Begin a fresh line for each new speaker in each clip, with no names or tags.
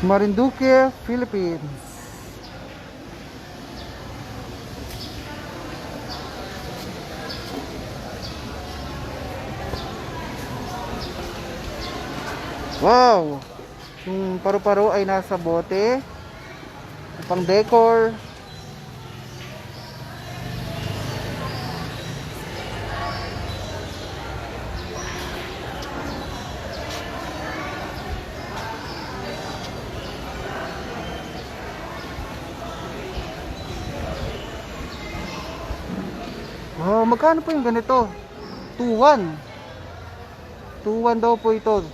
Marinduque, Philippines. Wow! Yung paru-paro ay nasa bote. Pang decor. Wow, magkano po yung ganito? 2-1. 2-1 daw po ito.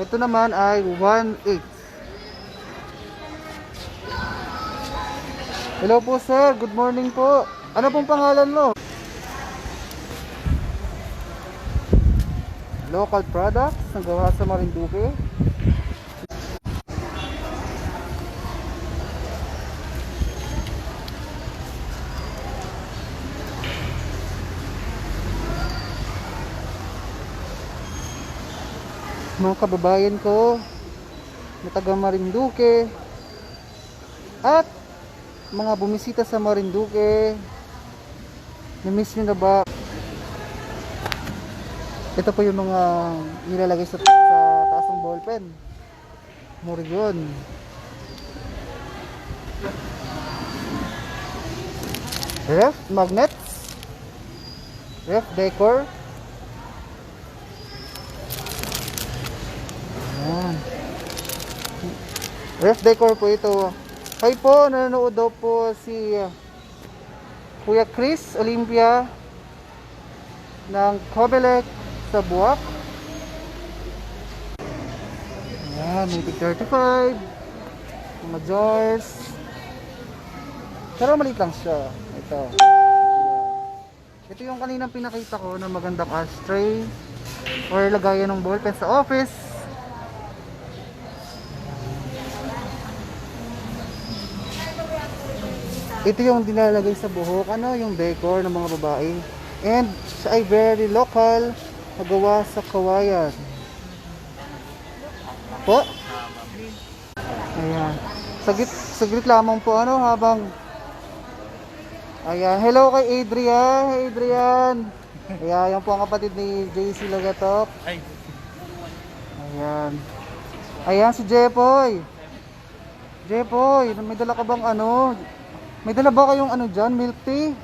Ito naman ay 1-8. Hello po sir, good morning po. Ano pong pangalan mo? Local products na gawa sa Marinduque. Mga kababayan ko na taga Marinduque. At mga bumisita sa Marinduque. Na-miss nyo na ba? Ito po yung mga nilalagay sa, sa taas ng ballpen. More yun. Ref magnets. Ref decor Ref decor po ito. Hi po, nanonood daw po si uh, Kuya Chris Olympia ng Comelec sa Buwak. Ayan, may tig 35. Mga jars. Pero maliit lang siya. Ito. Ito yung kaninang pinakita ko na magandang ashtray or lagayan ng ballpen sa office. Ito yung dinalagay sa buhok, ano, yung decor ng mga babae. And siya ay very local, nagawa sa kawayan. Po? Ayan. Saglit, saglit lamang po, ano, habang... Ayan, hello kay Adrian, Hey, Adrian. Ayan, yan po ang kapatid ni JC Lagatok.
Ay,
Ayan. Ayan si Jepoy. Jepoy, may dala ka bang ano? May dala ba kayong ano dyan, milk tea?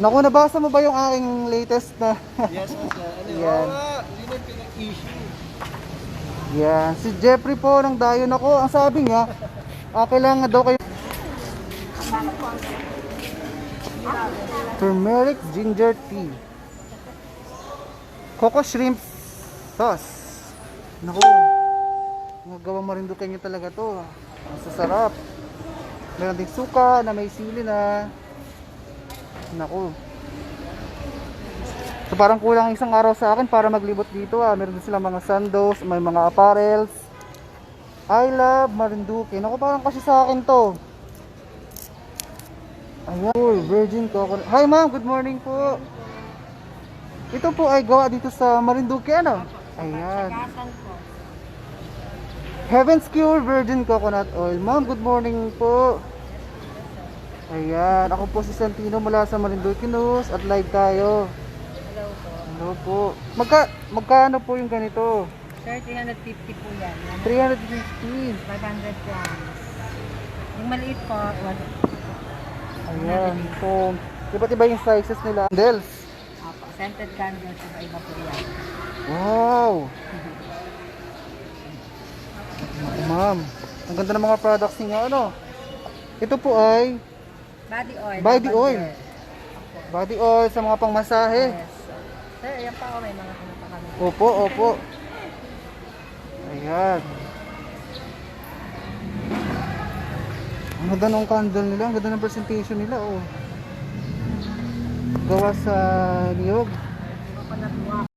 Naku, nabasa mo ba yung aking latest na?
Yes, yes, ano,
Yan.
yun ang pinag-issue.
Yan, si Jeffrey po ng dayon ako. Ang sabi niya, ah, kailangan daw kayo turmeric ginger tea. Coco shrimp sauce. Naku, magawa marindukan niyo talaga to. Ang sasarap. Meron ding suka na may sili na. Naku. So parang kulang isang araw sa akin para maglibot dito ah. Meron din silang mga sandos, may mga apparels. I love Marinduque. Naku parang kasi sa akin to. Ayan. Uy, virgin coconut. Hi ma'am, good morning po. Ito po ay gawa dito sa Marinduque ano? Ayan. Heaven's Cure Virgin Coconut Oil. Ma'am, good morning po. Ayan, ako po si Santino mula sa Marinduque News at live tayo.
Hello po.
Ano po? Magka, magkano po yung ganito?
Sir, 350 po yan. Yan,
350.
500 grams. Yung maliit po, one,
Ayan. So, iba't iba yung sizes nila. Candles.
Apo, scented candles, iba-iba po yan.
Wow! Ma'am, ang ganda ng mga products niya. Ano? Ito po ay
Body oil.
Body oil. body oil sa mga pangmasahe.
Yes. Sir, yan pa ako, may mga ano pa kami.
Opo, opo. Ayan. Ang ganda ng candle nila, ang ganda ng presentation nila, oh. Gawa sa niyog.